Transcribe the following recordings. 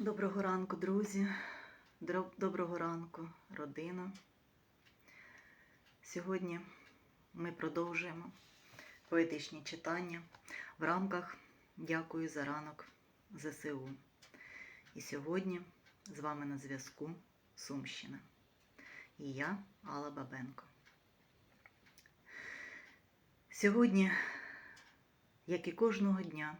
Доброго ранку, друзі. Доброго ранку, родина. Сьогодні ми продовжуємо поетичні читання в рамках Дякую за ранок ЗСУ. І сьогодні з вами на зв'язку Сумщина. І я, Алла Бабенко. Сьогодні, як і кожного дня,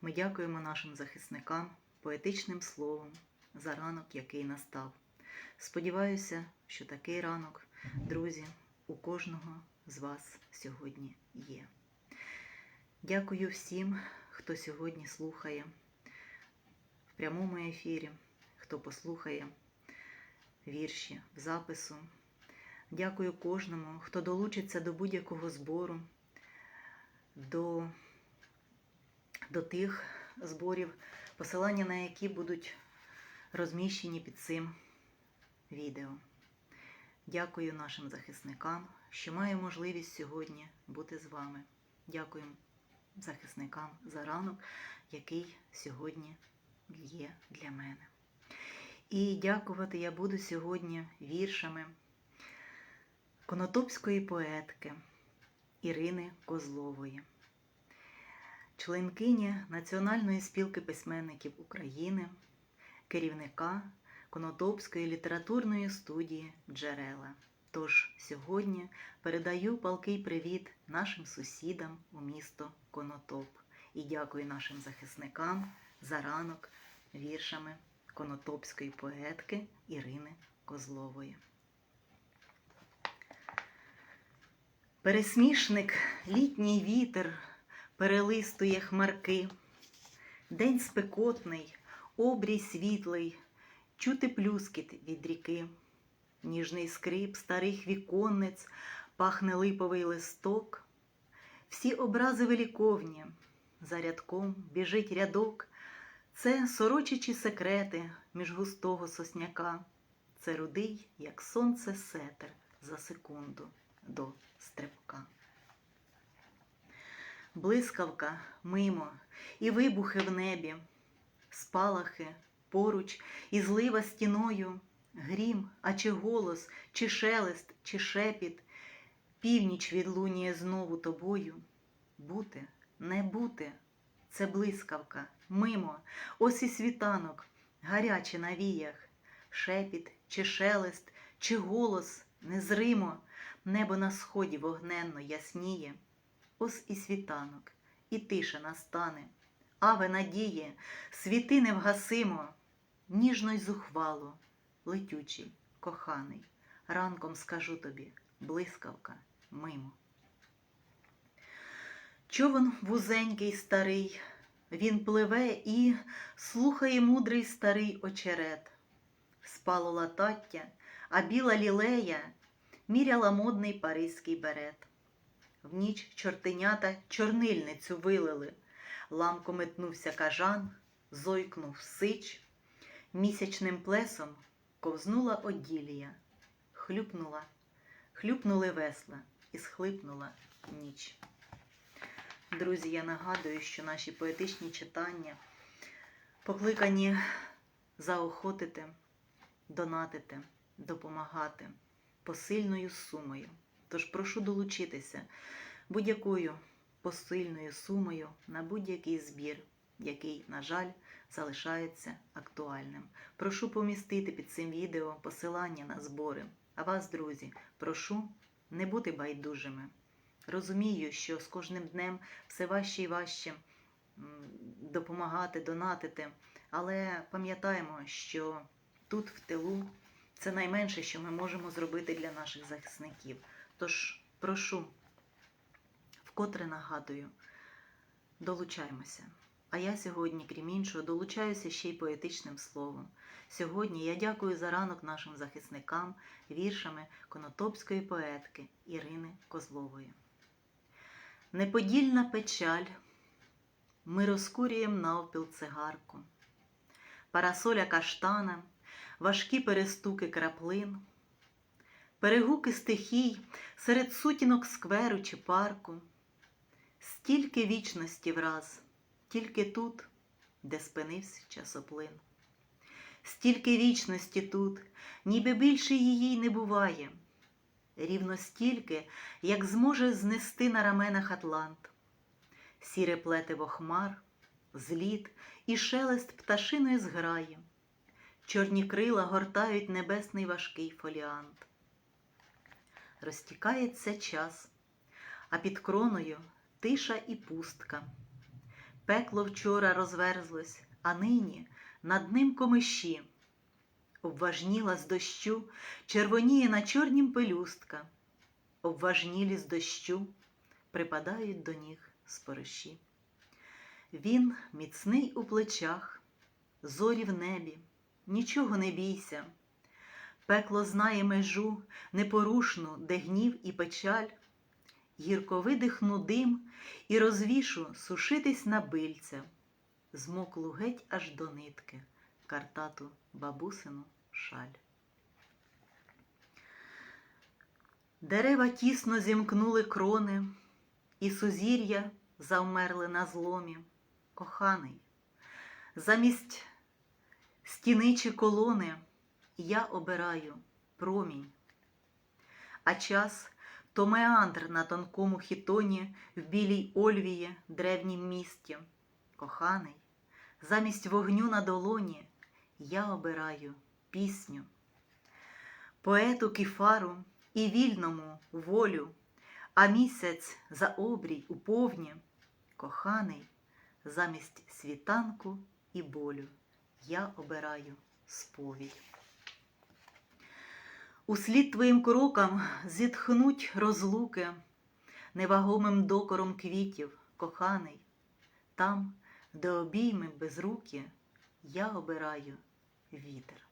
ми дякуємо нашим захисникам поетичним словом за ранок, який настав. Сподіваюся, що такий ранок, друзі, у кожного з вас сьогодні є. Дякую всім, хто сьогодні слухає в прямому ефірі, хто послухає вірші в запису. Дякую кожному, хто долучиться до будь-якого збору, до, до тих зборів, посилання на які будуть розміщені під цим відео. Дякую нашим захисникам, що маю можливість сьогодні бути з вами. Дякую захисникам за ранок, який сьогодні є для мене. І дякувати я буду сьогодні віршами конотопської поетки Ірини Козлової членкині Національної спілки письменників України, керівника Конотопської літературної студії Джерела. Тож сьогодні передаю палкий привіт нашим сусідам у місто Конотоп і дякую нашим захисникам за ранок віршами конотопської поетки Ірини Козлової. Пересмішник, літній вітер перелистує хмарки. День спекотний, обрій світлий, чути плюскіт від ріки. Ніжний скрип старих віконниць, пахне липовий листок. Всі образи великовні, за рядком біжить рядок. Це сорочичі секрети між густого сосняка. Це рудий, як сонце сетер за секунду до стрибка. Блискавка мимо, і вибухи в небі, спалахи поруч, і злива стіною, грім, а чи голос, чи шелест, чи шепіт, північ відлунює знову тобою. Бути, не бути, це блискавка, мимо, ось і світанок, гаряче на віях, шепіт, чи шелест, чи голос незримо, небо на сході вогненно ясніє. Ось і світанок, і тиша настане. Аве надіє, світи невгасимо, ніжно й зухвало, летючий, коханий, ранком скажу тобі, блискавка мимо. Човен вузенький старий, він пливе і слухає мудрий старий очерет. Спало латаття, а біла лілея міряла модний паризький берет. В ніч чортенята чорнильницю вилили, ламко метнувся кажан, зойкнув сич, місячним плесом ковзнула оділія, хлюпнула, хлюпнули весла і схлипнула ніч. Друзі, я нагадую, що наші поетичні читання покликані заохотити, донатити, допомагати посильною сумою. Тож прошу долучитися будь-якою посильною сумою на будь-який збір, який, на жаль, залишається актуальним. Прошу помістити під цим відео посилання на збори. А вас, друзі, прошу не бути байдужими. Розумію, що з кожним днем все важче і важче допомагати, донатити, але пам'ятаємо, що тут, в тилу, це найменше, що ми можемо зробити для наших захисників. Тож прошу, вкотре нагадую, долучаймося. А я сьогодні, крім іншого, долучаюся ще й поетичним словом. Сьогодні я дякую за ранок нашим захисникам віршами конотопської поетки Ірини Козлової. Неподільна печаль, ми розкурюєм навпіл цигарку, парасоля каштана, важкі перестуки краплин перегуки стихій серед сутінок скверу чи парку, стільки вічності враз, тільки тут, де спинився часоплин. стільки вічності тут, ніби більше її не буває, рівно стільки, як зможе знести на раменах Атлант, сіре плетиво хмар, зліт і шелест пташиної зграї, чорні крила гортають небесний важкий фоліант. Розтікається час, а під кроною тиша і пустка. Пекло вчора розверзлось, а нині над ним комиші. Обважніла з дощу, червоніє на чорнім пелюстка, обважнілі з дощу, припадають до ніг спориші. Він міцний у плечах, зорі в небі, нічого не бійся. Пекло знає межу непорушну, де гнів і печаль. Гірко видихну дим і розвішу сушитись на бильця, змоклу геть аж до нитки, картату бабусину шаль. Дерева тісно зімкнули крони, і сузір'я завмерли на зломі. Коханий, замість стіни чи колони я обираю промінь, а час то меандр на тонкому хітоні в білій Ольвії, древнім місті. Коханий, замість вогню на долоні я обираю пісню. Поету кіфару і вільному волю, а місяць за обрій у повні, коханий, замість світанку і болю я обираю сповідь. Услід твоїм крокам зітхнуть розлуки, невагомим докором квітів, коханий, там, де обійми безруки, я обираю вітер.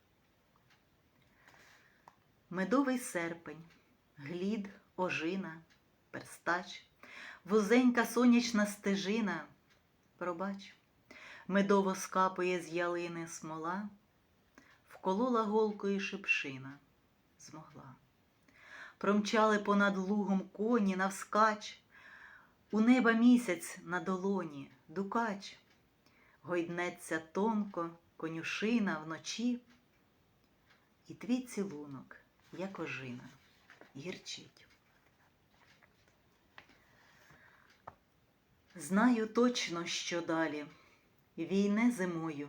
Медовий серпень, глід, ожина, перстач, вузенька сонячна стежина. Пробач, медово скапує з ялини смола, вколола голкою шипшина змогла. Промчали понад лугом коні навскач, у неба місяць на долоні, дукач, гойднеться тонко конюшина вночі, і твій цілунок, як ожина, гірчить. Знаю точно, що далі війне зимою,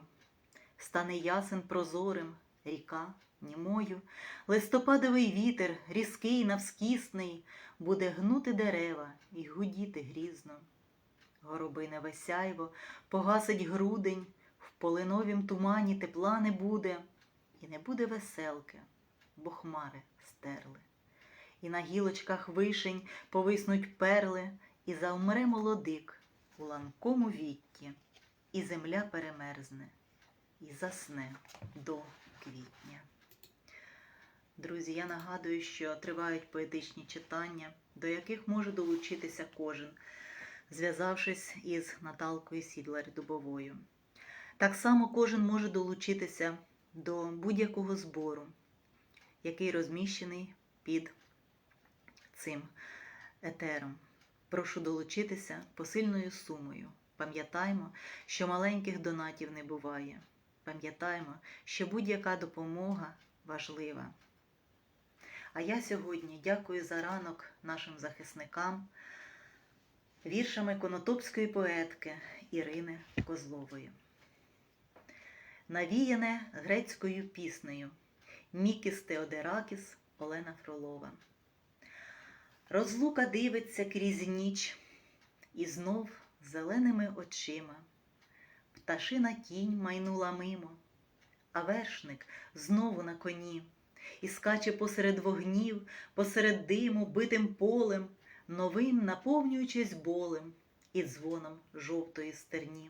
стане ясен прозорим ріка німою, листопадовий вітер, різкий, навскісний, буде гнути дерева і гудіти грізно. Горобине весяйво погасить грудень, в полиновім тумані тепла не буде, і не буде веселки, бо хмари стерли. І на гілочках вишень повиснуть перли, і завмре молодик у ланкому вітті, і земля перемерзне, і засне до квітня. Друзі, я нагадую, що тривають поетичні читання, до яких може долучитися кожен, зв'язавшись із Наталкою Сідлар Дубовою. Так само кожен може долучитися до будь-якого збору, який розміщений під цим етером. Прошу долучитися посильною сумою. Пам'ятаймо, що маленьких донатів не буває. Пам'ятаймо, що будь-яка допомога важлива. А я сьогодні дякую за ранок нашим захисникам, віршами конотопської поетки Ірини Козлової. Навіяне грецькою піснею Мікіс Теодеракіс Олена Фролова. Розлука дивиться крізь ніч і знов зеленими очима. Пташина тінь майнула мимо, а вершник знову на коні і скаче посеред вогнів, посеред диму, битим полем, новим наповнюючись болем і дзвоном жовтої стерні.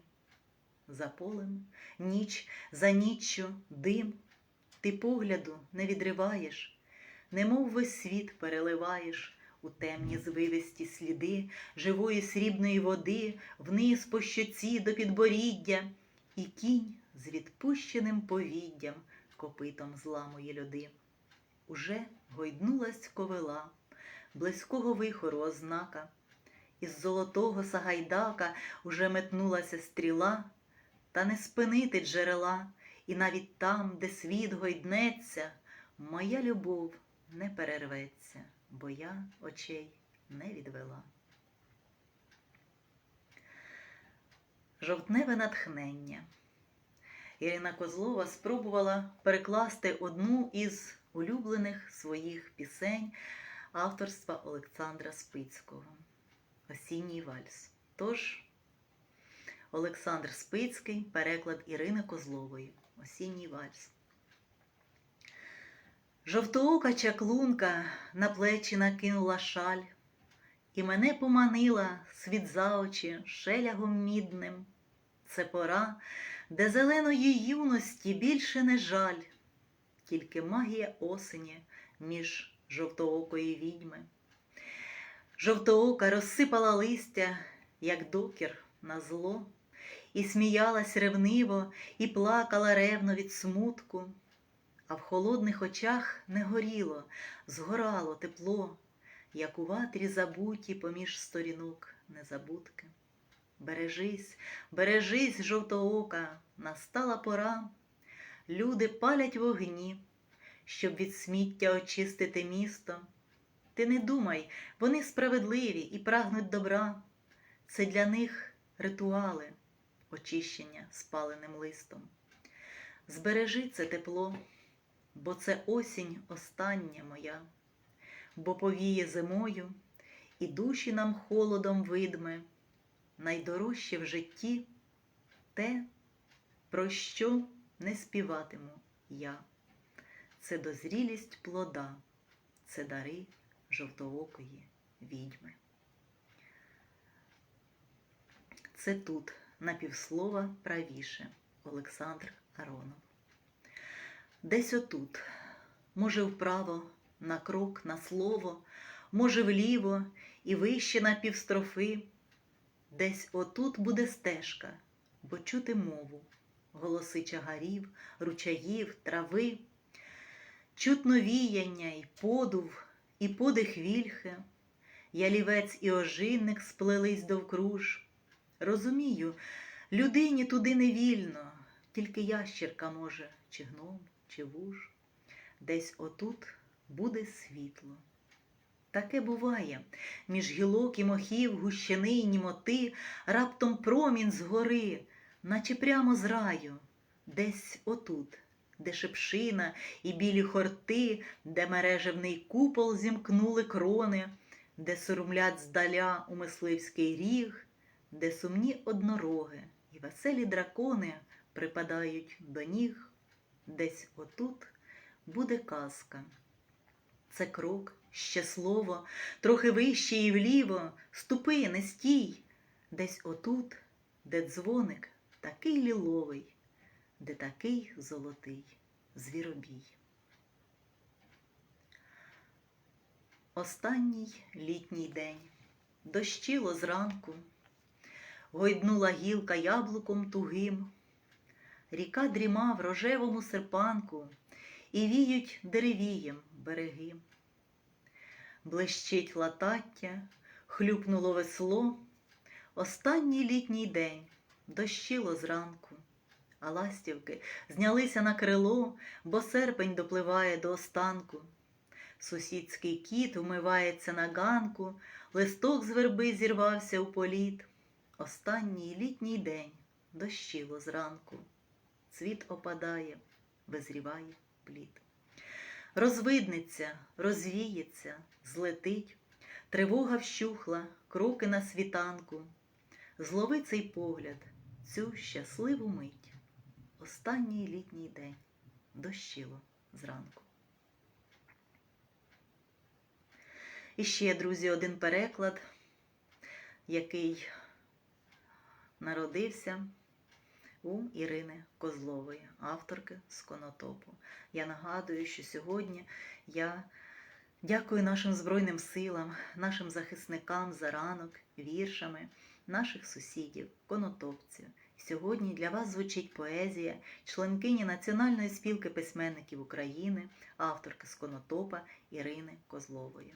За полем ніч за ніччю дим, ти погляду не відриваєш, немов весь світ переливаєш у темні звивисті сліди живої срібної води, вниз по щоці до підборіддя, і кінь з відпущеним повіддям копитом зламує люди. Уже гойднулась ковила близького вихору ознака, із золотого сагайдака уже метнулася стріла, та не спинити джерела і навіть там, де світ гойднеться, моя любов не перерветься, бо я очей не відвела. Жовтневе натхнення. Ірина Козлова спробувала перекласти одну із улюблених своїх пісень авторства Олександра Спицького Осінній вальс. Тож, Олександр Спицький, переклад Ірини Козлової Осінній вальс. Жовтоока чаклунка на плечі накинула шаль, і мене поманила світ за очі шелягом мідним. Це пора, де зеленої юності більше не жаль, тільки магія осені між жовтоокої відьми. Жовтоока розсипала листя, як докір на зло, і сміялась ревниво, і плакала ревно від смутку, а в холодних очах не горіло, згорало тепло, як у ватрі забуті поміж сторінок незабудки. Бережись, бережись, жовтоока, настала пора. Люди палять вогні, щоб від сміття очистити місто. Ти не думай, вони справедливі і прагнуть добра. Це для них ритуали очищення спаленим листом. Збережи це тепло, бо це осінь остання моя, бо повіє зимою, і душі нам холодом видме найдорожче в житті те, про що не співатиму я. Це дозрілість плода, це дари жовтоокої відьми. Це тут на півслова правіше Олександр Аронов. Десь отут, може, вправо, на крок, на слово, може, вліво і вище на півстрофи. Десь отут буде стежка, бо чути мову, голоси чагарів, ручаїв, трави, чутно віяння й подув, і подих вільхи, ялівець і ожинник сплелись довкруж. Розумію, людині туди не вільно, тільки ящерка може, чи гном, чи вуж. Десь отут буде світло. Таке буває, між гілок і мохів, гущини й німоти, раптом промінь згори, наче прямо з раю, десь отут, де шепшина і білі хорти, де мережевний купол зімкнули крони, де сурмлять здаля у мисливський ріг, де сумні однороги і веселі дракони припадають до ніг, десь отут буде казка. Це крок ще слово, трохи вище і вліво, ступи, не стій, десь отут, де дзвоник такий ліловий, де такий золотий звіробій. Останній літній день. Дощило зранку, гойднула гілка яблуком тугим, ріка дріма в рожевому серпанку, і віють деревієм береги. Блищить латаття, хлюпнуло весло. Останній літній день дощило зранку, а ластівки знялися на крило, бо серпень допливає до останку. Сусідський кіт умивається на ганку, листок з верби зірвався у політ. Останній літній день дощило зранку. Цвіт опадає, визріває плід розвиднеться, розвіється, злетить, тривога вщухла, кроки на світанку. Злови цей погляд, цю щасливу мить. Останній літній день дощило зранку. І ще, друзі, один переклад, який народився у Ірини Козлової, авторки з Конотопу. Я нагадую, що сьогодні я дякую нашим Збройним силам, нашим захисникам за ранок, віршами, наших сусідів, конотопців. Сьогодні для вас звучить поезія членкині Національної спілки письменників України, авторки з Конотопа Ірини Козлової.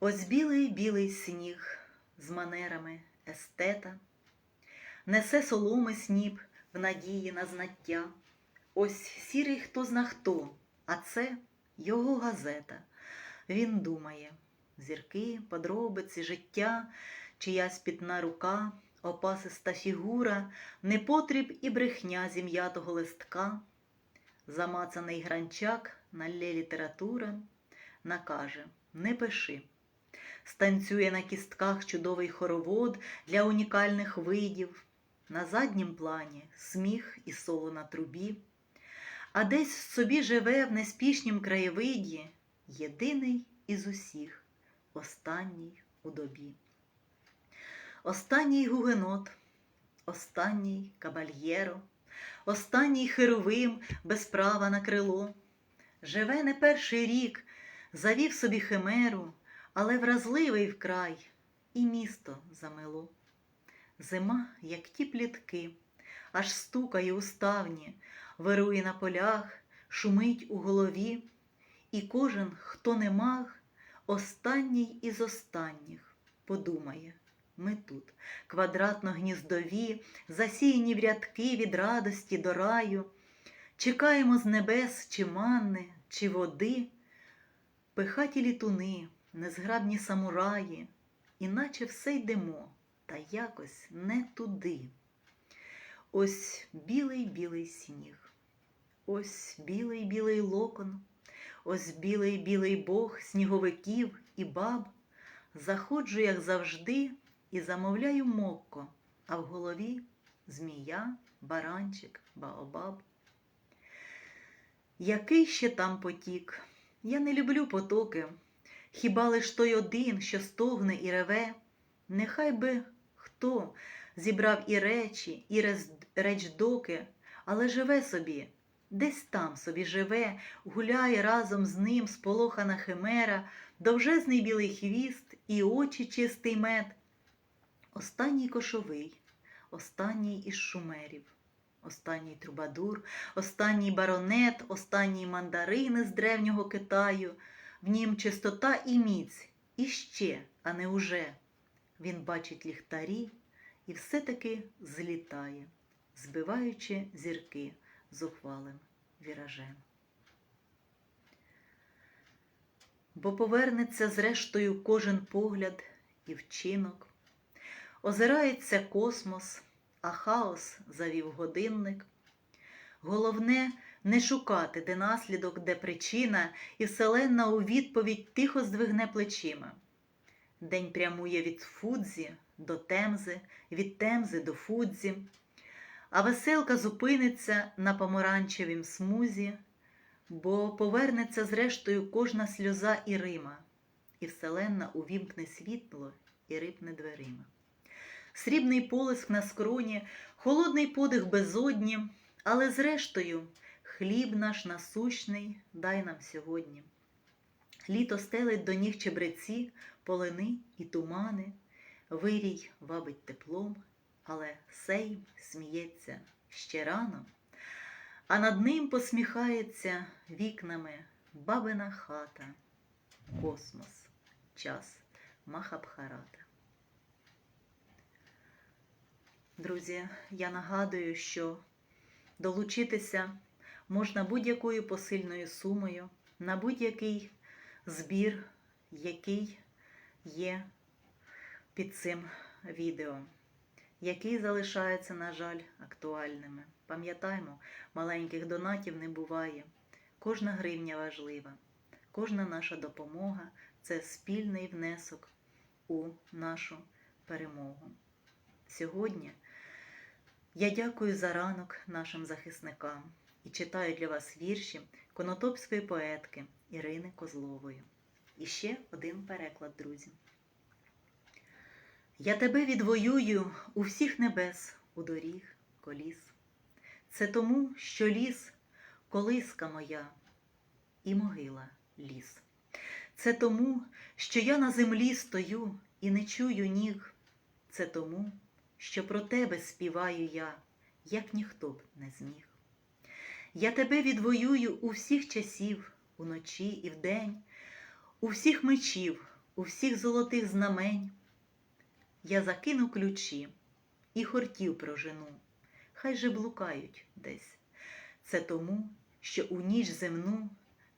Ось білий білий сніг з манерами естета несе соломи сніп в надії на знаття. Ось сірий хто зна хто, а це його газета. Він думає зірки, подробиці, життя, чиясь пітна рука, опасиста фігура, непотріб і брехня зім'ятого листка. Замацаний гранчак, налє література, накаже не пиши. Станцює на кістках чудовий хоровод для унікальних видів, на заднім плані сміх і соло на трубі, а десь в собі живе в неспішнім краєвиді єдиний із усіх, останній у добі. Останній гугенот, останній кабальєро, останній херовим без права на крило. Живе не перший рік, завів собі химеру, але вразливий вкрай, і місто замило. Зима, як ті плітки, аж стукає у ставні, вирує на полях, шумить у голові, і кожен, хто не маг, останній із останніх подумає. Ми тут, квадратно гніздові, засіяні в рядки від радості до раю, чекаємо з небес чи манни, чи води, пихаті літуни, незграбні самураї, іначе все йдемо, та якось не туди. Ось білий білий сніг, ось білий білий локон, ось білий білий бог сніговиків і баб. Заходжу, як завжди, і замовляю мокко, а в голові змія, баранчик, баобаб. Який ще там потік? Я не люблю потоки, хіба лиш той один, що стогне і реве, нехай би хто зібрав і речі, і речдоки, але живе собі, десь там собі живе, гуляє разом з ним сполохана химера, довжезний білий хвіст і очі чистий мед. Останній кошовий, останній із шумерів, останній трубадур, останній баронет, останній мандарин з древнього Китаю, в нім чистота і міць, і ще, а не уже. Він бачить ліхтарі і все-таки злітає, збиваючи зірки зухвалим віражем. Бо повернеться зрештою кожен погляд і вчинок. Озирається космос, а хаос завів годинник. Головне не шукати, де наслідок, де причина, і вселенна у відповідь тихо здвигне плечима. День прямує від Фудзі до Темзи, від Темзи до Фудзі, а веселка зупиниться на помаранчевім смузі, бо повернеться зрештою кожна сльоза і Рима, і вселенна увімкне світло і рипне дверима. Срібний полиск на скроні, холодний подих безодні, але зрештою хліб наш насущний дай нам сьогодні. Літо стелить до ніг чебреці, полини і тумани, вирій вабить теплом, але сей сміється ще рано, а над ним посміхається вікнами бабина хата, космос, час Махабхарата. Друзі, я нагадую, що долучитися можна будь-якою посильною сумою на будь-який збір, який є під цим відео, який залишається, на жаль, актуальними. Пам'ятаймо, маленьких донатів не буває. Кожна гривня важлива, кожна наша допомога це спільний внесок у нашу перемогу. Сьогодні я дякую за ранок нашим захисникам і читаю для вас вірші конотопської поетки Ірини Козлової. І ще один переклад, друзі. Я тебе відвоюю у всіх небес, у доріг, коліс. Це тому, що ліс колиска моя і могила ліс. Це тому, що я на землі стою і не чую ніг. Це тому, що про тебе співаю я, як ніхто б не зміг. Я тебе відвоюю у всіх часів, уночі і вдень, у всіх мечів, у всіх золотих знамень. Я закину ключі і хортів прожену, хай же блукають десь. Це тому, що у ніч земну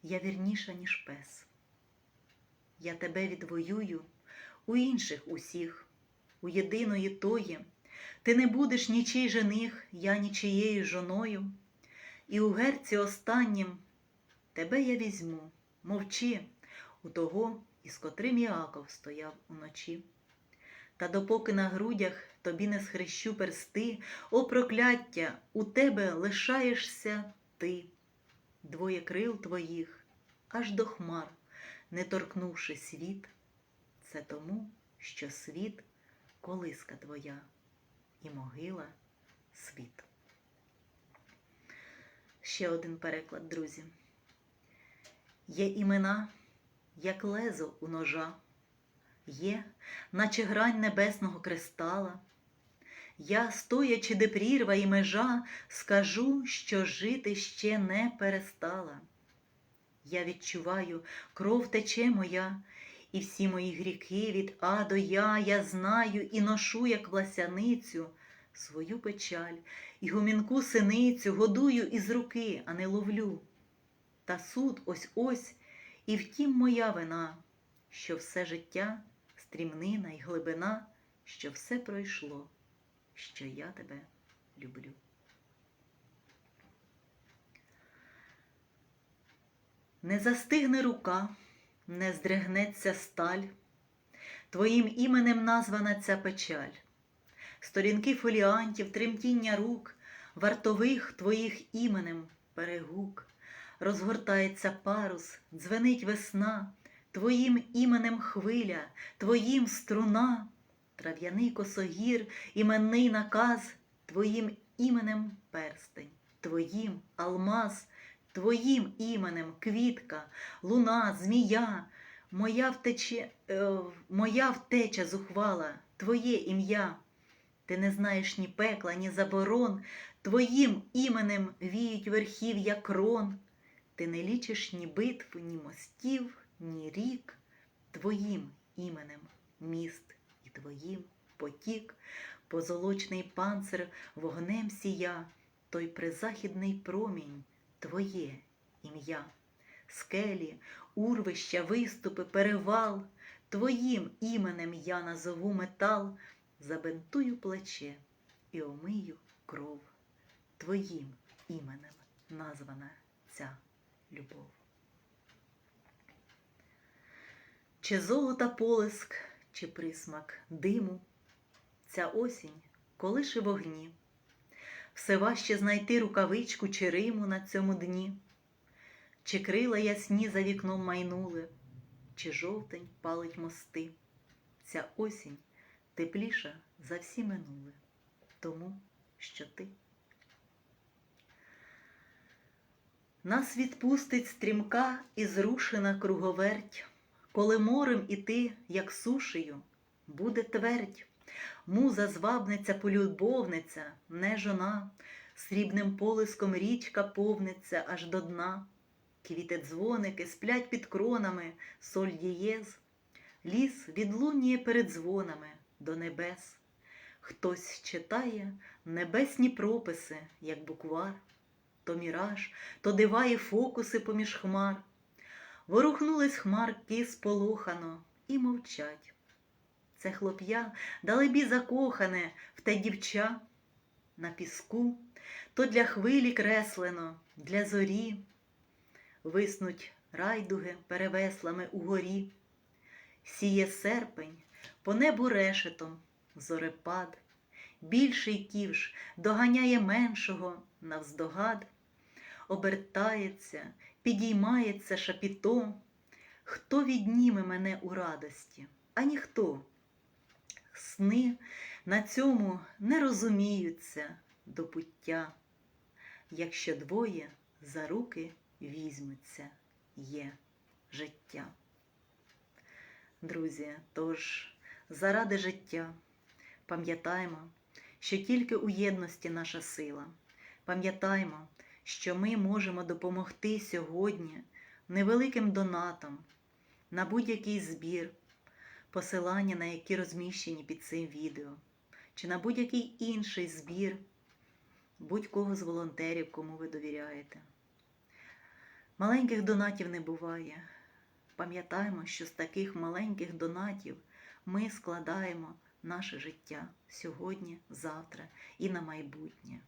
я вірніша, ніж пес. Я тебе відвоюю у інших усіх, у єдиної тої. Ти не будеш нічий жених, я нічиєю жоною. І у герці останнім тебе я візьму, мовчи, у того, із котрим Іаков стояв уночі. Та допоки на грудях тобі не схрещу персти, о прокляття, у тебе лишаєшся ти, двоє крил твоїх, аж до хмар, не торкнувши світ, це тому, що світ колиска твоя і могила світ. Ще один переклад, друзі. Є імена, як лезо у ножа, є, наче грань небесного кристала. Я, стоячи, де прірва і межа, скажу, що жити ще не перестала. Я відчуваю, кров тече моя, і всі мої гріхи від А до Я я знаю і ношу, як власяницю, свою печаль і гомінку синицю годую із руки, а не ловлю. Та суд ось ось, і втім моя вина, що все життя, стрімнина й глибина, що все пройшло, що я тебе люблю. Не застигне рука, не здригнеться сталь, Твоїм іменем названа ця печаль, сторінки фоліантів, тремтіння рук, вартових твоїх іменем перегук, розгортається парус, дзвенить весна, Твоїм іменем хвиля, Твоїм струна, трав'яний косогір, іменний наказ, Твоїм іменем перстень, Твоїм алмаз. Твоїм іменем квітка, луна, змія, моя втече, е, моя втеча зухвала, Твоє ім'я. Ти не знаєш ні пекла, ні заборон, Твоїм іменем віють верхів'я крон. Ти не лічиш ні битв, ні мостів, ні рік, Твоїм іменем міст і Твоїм потік, позолочний панцир вогнем сія, той призахідний промінь. Твоє ім'я, скелі, урвища, виступи, перевал, Твоїм іменем я назову метал, забинтую плече і омию кров. Твоїм іменем названа ця любов. Чи золота полиск, чи присмак диму, ця осінь колише вогні. Все важче знайти рукавичку чи риму на цьому дні, чи крила ясні за вікном майнули, чи жовтень палить мости. Ця осінь тепліша за всі минули, тому що ти. Нас відпустить стрімка і зрушена круговерть, коли морем іти, як сушею, буде твердь. Муза звабниця, полюбовниця, не жона, срібним полиском річка повниться аж до дна. Квіти дзвоники сплять під кронами, соль дієз, ліс відлунює перед дзвонами до небес. Хтось читає небесні прописи, як буквар, то міраж, то диває фокуси поміж хмар. Ворухнулись хмарки сполохано і мовчать. Це хлоп'я. Далебі закохане в те дівча на піску, то для хвилі креслено, для зорі, виснуть райдуги перевеслами угорі, сіє серпень по небу решетом зорепад, більший ківш доганяє меншого навздогад, обертається, підіймається шапіто, хто відніме мене у радості, а ніхто сни на цьому не розуміються до пуття, якщо двоє за руки візьмуться, є життя. Друзі, тож заради життя пам'ятаймо, що тільки у єдності наша сила. Пам'ятаймо, що ми можемо допомогти сьогодні невеликим донатом на будь-який збір посилання на які розміщені під цим відео, чи на будь-який інший збір, будь-кого з волонтерів, кому ви довіряєте. Маленьких донатів не буває. Пам'ятаємо, що з таких маленьких донатів ми складаємо наше життя сьогодні, завтра і на майбутнє.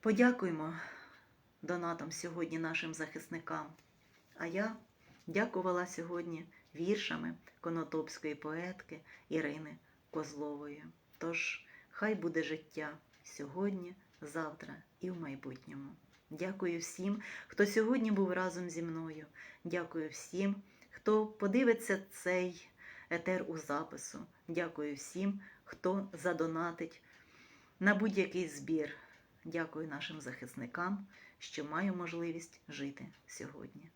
Подякуємо донатам сьогодні нашим захисникам. А я дякувала сьогодні віршами конотопської поетки Ірини Козлової. Тож, хай буде життя сьогодні, завтра і в майбутньому. Дякую всім, хто сьогодні був разом зі мною. Дякую всім, хто подивиться цей етер у запису. Дякую всім, хто задонатить на будь-який збір. Дякую нашим захисникам, що маю можливість жити сьогодні.